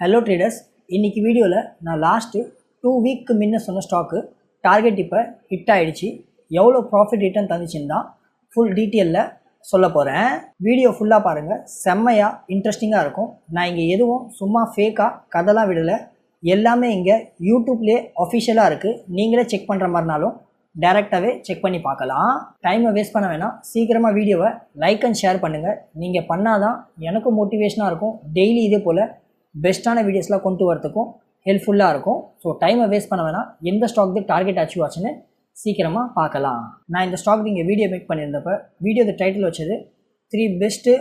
Hello traders இன்றைக்கி வீடியோவில் நான் லாஸ்ட்டு டூ வீக்கு முன்ன சொன்ன ஸ்டாக்கு டார்கெட் இப்போ ஹிட் ஆகிடுச்சு எவ்வளோ ப்ராஃபிட் ரிட்டர்ன் தந்துச்சுன்னு தான் ஃபுல் டீட்டெயிலில் சொல்ல போகிறேன் வீடியோ ஃபுல்லாக பாருங்கள் செம்மையாக இன்ட்ரெஸ்டிங்காக இருக்கும். நான் இங்கே எதுவும் சும்மா ஃபேக்காக கதைலாம் விடலை. எல்லாமே இங்கே யூடியூப்லேயே அஃபிஷியலாக இருக்குது நீங்களே செக் பண்ணுற மாதிரினாலும் டேரெக்டாகவே செக் பண்ணி பார்க்கலாம். டைமை வேஸ்ட் பண்ண வேணாம். சீக்கிரமாக வீடியோவை லைக் அண்ட் ஷேர் பண்ணுங்கள் நீங்கள் பண்ணாதான் எனக்கும் மோட்டிவேஷனாக இருக்கும். டெய்லி இதே போல் பெஸ்ட்டான வீடியோஸ்லாம் கொண்டு வரதுக்கும் ஹெல்ப்ஃபுல்லாக இருக்கும். ஸோ டைமை வேஸ்ட் பண்ண வேணாம். எந்த ஸ்டாக் டார்கெட் அச்சீவ் ஆச்சுன்னு சீக்கிரமாக பார்க்கலாம். நான் இந்த ஸ்டாக் இங்கே வீடியோ மேக் பண்ணியிருந்தப்ப வீடியோ டைட்டில் வச்சது three best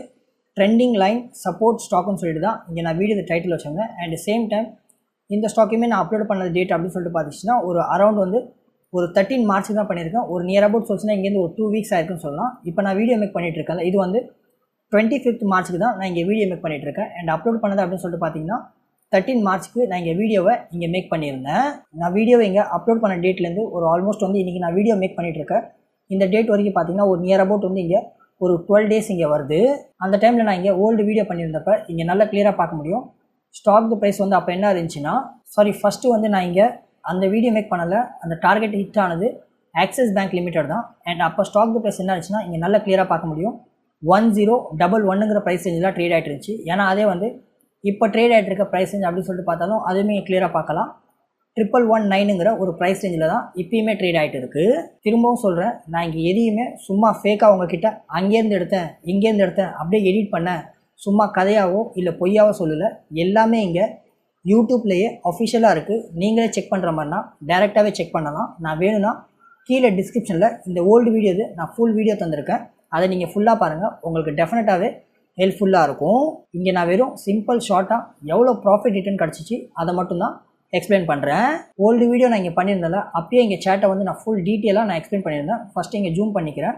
trending line support ஸ்டாக்னு சொல்லிட்டு தான் இங்கே நான் வீடியோ டைட்டில் வச்சுருந்தேன். அண்ட் சேம் டைம் இந்த ஸ்டாக்கையுமே நான் அப்லோட் பண்ண டேட் அப்படின்னு சொல்லிட்டு பார்த்துச்சுன்னா ஒரு அரௌண்ட் வந்து ஒரு தேர்ட்டின் மார்ச் தான் பண்ணியிருக்கேன். ஒரு நியர் அபவுட் சொல்லிச்சுன்னா இங்கேருந்து ஒரு டூ வீக்ஸ் ஆயிருக்குன்னு சொல்லலாம். இப்போ நான் வீடியோ மேக் பண்ணிகிட்டு இருக்கேன் இது வந்து டுவெண்ட்டி ஃபிஃப்த் மார்ச்சுக்கு தான் நான் இங்கே வீடியோ மேக் பண்ணிகிட்ருக்கேன் அண்ட் அப்லோட் பண்ணது அப்படின்னு சொல்லிட்டு பார்த்தீங்கன்னா தேர்ட்டின் மார்ச்சுக்கு நான் இங்கே வீடியோவை இங்கே மேக் பண்ணியிருந்தேன். நான் வீடியோவை இங்கே அப்லோட் பண்ண டேட்லேருந்து ஒரு ஆல்மோஸ்ட் வந்து இன்றைக்கி நான் வீடியோ மேக் பண்ணிகிட்ருக்கேன் இந்த டேட் வரைக்கும் பார்த்தீங்கன்னா ஒரு நியர் அபவுட் வந்து இங்கே ஒரு டுவெல் டேஸ் இங்கே வருது. அந்த டைமில் நான் இங்கே ஓல்டு வீடியோ பண்ணியிருந்தப்ப இங்கே நல்லா கிளியராக பார்க்க முடியும். ஸ்டாக் ப்ரைஸ் வந்து அப்போ என்ன இருந்துச்சுன்னா சாரி ஃபஸ்ட்டு வந்து நான் இங்கே அந்த வீடியோ மேக் பண்ணலை. அந்த டார்கெட் ஹிட் ஆனது ஆக்சிஸ் பேங்க் லிமிடெட் தான். அண்ட் அப்போ ஸ்டாக் ப்ரைஸ் என்ன இருந்துச்சுன்னா இங்கே நல்லா கிளியராக பார்க்க முடியும். ஒன் ஜீரோ டபுள் ஒன்னுங்கிற ப்ரைஸ் ரேஞ்சில் ட்ரேட் ஆகிட்டு இருந்துச்சு ஏன்னா அதே வந்து இப்போ ட்ரேட் ஆகிட்டு இருக்க ப்ரைஸ் ரேஞ்ச் அப்படின்னு சொல்லிட்டு பார்த்தாலும் அதுவுமே கிளியராக பார்க்கலாம். ட்ரிபிள் ஒன் நைனுங்கிற ஒரு ப்ரைஸ் ரேஞ்சில் தான் இப்பயுமே ட்ரேட் ஆகிட்டு இருக்குது திரும்பவும் சொல்கிறேன் நான் இங்கே எதையுமே சும்மா ஃபேக்காக உங்ககிட்ட அங்கேருந்து எடுத்தேன் இங்கேருந்து எடுத்தேன் அப்படியே எடிட் பண்ணேன் சும்மா கதையாவோ இல்லை பொய்யாவோ சொல்லலை. எல்லாமே இங்கே யூடியூப்லேயே அஃபிஷியலாக இருக்குது நீங்களே செக் பண்ணுற மாதிரினா டேரெக்டாகவே செக் பண்ணலாம். நான் வேணும்னா கீழே டிஸ்கிரிப்ஷனில் இந்த ஓல்டு வீடியோ இது நான் ஃபுல் வீடியோ தந்திருக்கேன். அதை நீங்கள் ஃபுல்லாக பாருங்கள் உங்களுக்கு டெஃபினட்டாகவே ஹெல்ப்ஃபுல்லாக இருக்கும். இங்கே நான் வெறும் சிம்பிள் ஷார்ட்டாக எவ்வளோ ப்ராஃபிட் ரிட்டர்ன் கிடச்சிச்சு அதை மட்டும்தான் எக்ஸ்பிளைன் பண்ணுறேன் ஓல்டு வீடியோ நான் இங்கே பண்ணியிருந்தேன் அப்பயே இங்கே சேட்டை வந்து நான் ஃபுல் டீட்டெயிலாக நான் எக்ஸ்பிளைன் பண்ணியிருந்தேன். ஃபஸ்ட்டு இங்கே ஜூம் பண்ணிக்கிறேன்.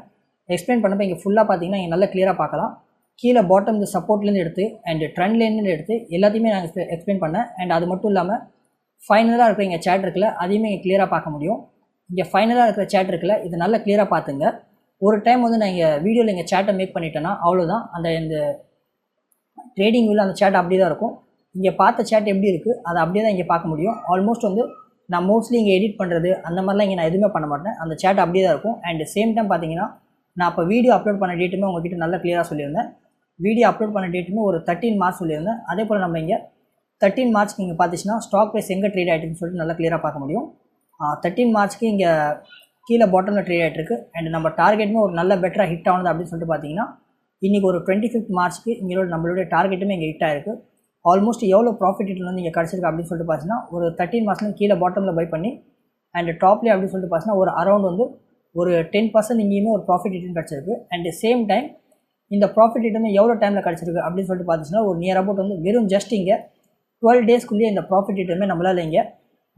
எக்ஸ்பிளைன் பண்ணப்போ இங்கே ஃபுல்லாக பார்த்தீங்கன்னா இங்கே நல்லா கிளியராக பார்க்கலாம். கீழே பாட்டம் இந்த சப்போர்ட்லேருந்து எடுத்து அண்ட் ட்ரெண்ட்லேருந்து எடுத்து எல்லாத்தையுமே நான் எக்ஸ்பிளைன் பண்ணேன். அண்ட் அது மட்டும் இல்லாமல் ஃபைனலாக இருக்கிற இங்கே சேட் இருக்குல்ல அதையுமே இங்கே கிளியராக பார்க்க முடியும். இங்கே ஃபைனலாக இருக்கிற சேட் இருக்குல்ல இது நல்லா கிளியராக பார்த்துங்க. ஒரு டைம் வந்து நான் இங்கே வீடியோவில் இங்கே சேட்டை மேக் பண்ணிட்டேன்னா அவ்வளோதான் அந்த இந்த ட்ரேடிங் உள்ள அந்த சேட் அப்படி தான் இருக்கும். இங்கே பார்த்த சேட் எப்படி இருக்குது அதை அப்படியே தான் இங்கே பார்க்க முடியும். ஆல்மோஸ்ட் வந்து நான் மோஸ்ட்லி இங்கே எடிட் பண்ணுறது அந்த மாதிரிலாம் இங்கே நான் எதுவுமே பண்ண மாட்டேன். அந்த சேட் அப்படியே தான் இருக்கும். அண்ட் சேம் டைம் பார்த்தீங்கன்னா நான் அப்போ வீடியோ அப்லோட் பண்ண டேட்டுமே உங்ககிட்ட நல்லா கிளியராக சொல்லியிருந்தேன். வீடியோ அப்லோட் பண்ண டேட்டுமே ஒரு தேர்ட்டின் மார்ச் சொல்லியிருந்தேன். அதே போல் நம்ம இங்கே தேர்ட்டின் மார்ச் நீங்கள் பார்த்துச்சுன்னா ஸ்டாக் ப்ரைஸ் எங்கே ட்ரேட் ஆகிட்டுன்னு சொல்லிட்டு நல்லா கிளியராக பார்க்க முடியும். தேர்ட்டின் மார்ச்க்கு இங்கே கீழே பாட்டமில் ட்ரேட் ஆகிட்டுருக்கு அண்ட் நம்ம டார்கெட்டுமே ஒரு நல்ல பெட்டராக ஹிட் ஆனது அப்படின்னு சொல்லிட்டு பார்த்தீங்கன்னா இன்றைக்கி ஒரு டுவெண்ட்டி ஃபிஃப்த் மார்ச்க்கு இங்கே நம்மளுடைய டார்கெட்டுமே இங்கே ஹிட் ஆயிருக்கு. ஆல்மோஸ்ட் எவ்வளோ ப்ராஃபிட் இட்டு வந்து இங்கே கிடச்சிருக்கு அப்படின்னு சொல்லிட்டு பார்த்தீங்கன்னா ஒரு தேர்ட்டின் மாதம் கீழே பாட்டமில் பை பண்ணி அண்ட் டாப்லேயே அப்படின்னு சொல்லிட்டு பார்த்தீங்கன்னா ஒரு அரௌண்ட் வந்து ஒரு டென் பர்சன்ட் இங்கேயுமே ஒரு ப்ராஃபிட் இட்டுன்னு கிடச்சிருக்கு. அண்ட் சேம் டைம் இந்த ப்ராஃபிட் இட்டுமே எவ்வளோ டைமில் கிடச்சிருக்கு அப்படின்னு சொல்லிட்டு பார்த்தீங்கன்னா ஒரு நியர் அபவுட் வந்து வெறும் ஜஸ்ட் இங்கே டுவெல் டேஸ்க்குள்ளேயே இந்த ப்ராஃபிட் இட்டுமே நம்மளால் இங்கே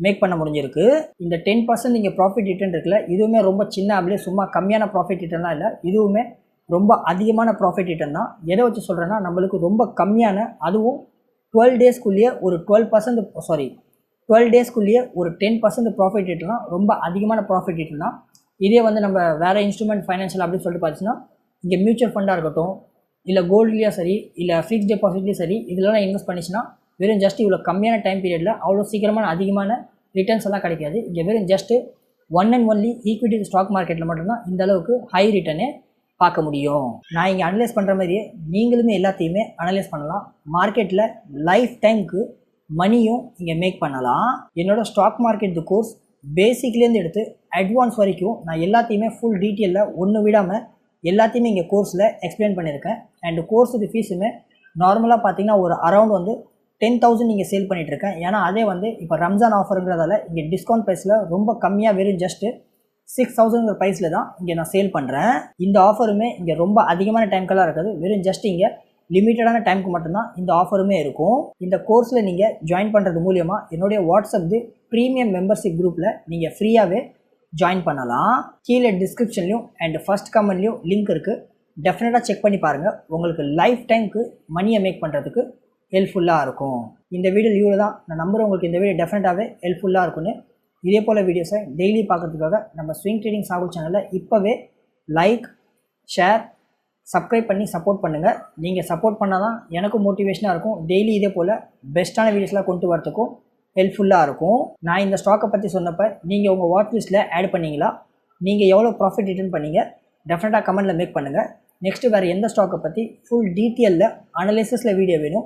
மேக் பண்ண முடிஞ்சிருக்கு. இந்த டென் பர்சன்ட் இங்கே ப்ராஃபிட் ரிட்டர்ன் இருக்குல்ல இதுவுமே ரொம்ப சின்ன அப்படியே சும்மா கம்மியான ப்ராஃபிட் ரிட்டர்ன்லாம் இல்லை இதுவுமே ரொம்ப அதிகமான ப்ராஃபிட் ரிட்டர்ன் தான். எதை வச்சு சொல்கிறேன்னா நம்மளுக்கு ரொம்ப கம்மியான அதுவும் டுவெல் டேஸ்க்குள்ளேயே ஒரு டுவெல் பர்சன்ட் சாரி டுவெல் டேஸ்க்குள்ளேயே ஒரு டென் பர்சன்ட் ப்ராஃபிட் ரிட்டர்னா ரொம்ப அதிகமான ப்ராஃபிட் ரிட்டர்ன் தான். இதே வந்து நம்ம வேறு இன்ஸ்ட்ருமெண்ட் ஃபைனான்ஷியல் அப்படின்னு சொல்லிட்டு பார்த்தீங்கன்னா இங்கே மியூச்சுவல் ஃபண்டாக இருக்கட்டும் இல்லை கோல்ட்லேயும் சரி இல்லை ஃபிக்ஸ் டெபாசிட்லேயும் சரி இதெல்லாம் இன்வெஸ்ட் பண்ணிச்சுன்னா வெறும் ஜஸ்ட் இவ்வளோ கம்மியான டைம் பீரியடில் அவ்வளோ சீக்கிரமான அதிகமான ரிட்டர்ன்ஸ் எல்லாம் கிடைக்காது. இங்கே வெறும் just one and only equity stock மார்க்கெட்டில் மட்டும்தான் இந்த அளவுக்கு ஹை ரிட்டர்னே பார்க்க முடியும். நான் இங்கே அனலைஸ் பண்ணுற மாதிரியே நீங்களுமே எல்லாத்தையுமே அனலைஸ் பண்ணலாம். மார்க்கெட்டில் லைஃப் டைமுக்கு மணியும் இங்கே மேக் பண்ணலாம். என்னோடய ஸ்டாக் மார்க்கெட் கோர்ஸ் பேசிக்லேருந்து எடுத்து அட்வான்ஸ் வரைக்கும் நான் எல்லாத்தையுமே ஃபுல் டீட்டெயிலில் ஒன்று விடாமல் எல்லாத்தையுமே இங்கே கோர்ஸில் எக்ஸ்பிளைன் பண்ணியிருக்கேன். அண்ட் கோர்ஸுக்கு ஃபீஸுமே நார்மலாக பார்த்தீங்கன்னா ஒரு அரௌண்ட் வந்து டென் தௌசண்ட் நீங்கள் சேல் பண்ணிகிட்ருக்கேன் ஏன்னா அதே வந்து இப்போ ரம்ஜான் ஆஃபருங்கிறதால இங்கே டிஸ்கவுண்ட் ப்ரைஸில் ரொம்ப கம்மியாக வெறும் ஜஸ்ட்டு சிக்ஸ் தௌசண்ட்ங்கிற ப்ரைஸில் தான் இங்கே நான் சேல் பண்ணுறேன் இந்த ஆஃபருமே இங்கே ரொம்ப அதிகமான டைம்க்கெல்லாம் இருக்காது. வெறும் ஜஸ்ட் இங்கே லிமிட்டடான டைமுக்கு மட்டும்தான் இந்த ஆஃபருமே இருக்கும். இந்த கோர்ஸில் நீங்கள் ஜாயின் பண்ணுறது மூலியமாக என்னுடைய வாட்ஸ்அப் ப்ரீமியம் மெம்பர்ஷிப் குரூப்பில் நீங்கள் ஃப்ரீயாகவே ஜாயின் பண்ணலாம். கீழே டிஸ்கிரிப்ஷன்லையும் அண்ட் ஃபஸ்ட் கமெண்ட்லையும் லிங்க் இருக்குது டெஃபினட்டாக செக் பண்ணி பாருங்கள் உங்களுக்கு லைஃப் டைமுக்கு மணியை மேக் பண்ணுறதுக்கு ஹெல்ப்ஃபுல்லாக இருக்கும். இந்த வீடியோ இவ்வளோ தான். நான் நம்புகிறேன் உங்களுக்கு இந்த வீடியோ டெஃபினட்டாகவே ஹெல்ப்ஃபுல்லாக இருக்கும்னு. இதே போல் வீடியோஸை டெய்லி பார்க்குறதுக்காக நம்ம ஸ்விங் ட்ரேடிங் சாகுல் சேனலில் இப்போவே லைக் ஷேர் சப்ஸ்கிரைப் பண்ணி சப்போர்ட் பண்ணுங்கள் நீங்கள் சப்போர்ட் பண்ணால் தான் எனக்கும் மோட்டிவேஷனாக இருக்கும். டெய்லி இதே போல் பெஸ்ட்டான வீடியோஸ்லாம் கொண்டு வரதுக்கும் ஹெல்ப்ஃபுல்லாக இருக்கும். நான் இந்த ஸ்டாக்கை பற்றி சொன்னப்போ நீங்கள் உங்கள் வாட்ச் லிஸ்ட்டில் ஆட் பண்ணீங்களா? நீங்கள் எவ்வளோ ப்ராஃபிட் ரிட்டர்ன் பண்ணீங்க? டெஃபினட்டாக கமெண்ட்டில் மேக் பண்ணுங்கள் நெக்ஸ்ட்டு வேறு எந்த ஸ்டாக்கை பற்றி ஃபுல் டீட்டெயிலில் அனலிசிஸில் வீடியோ வேணும்.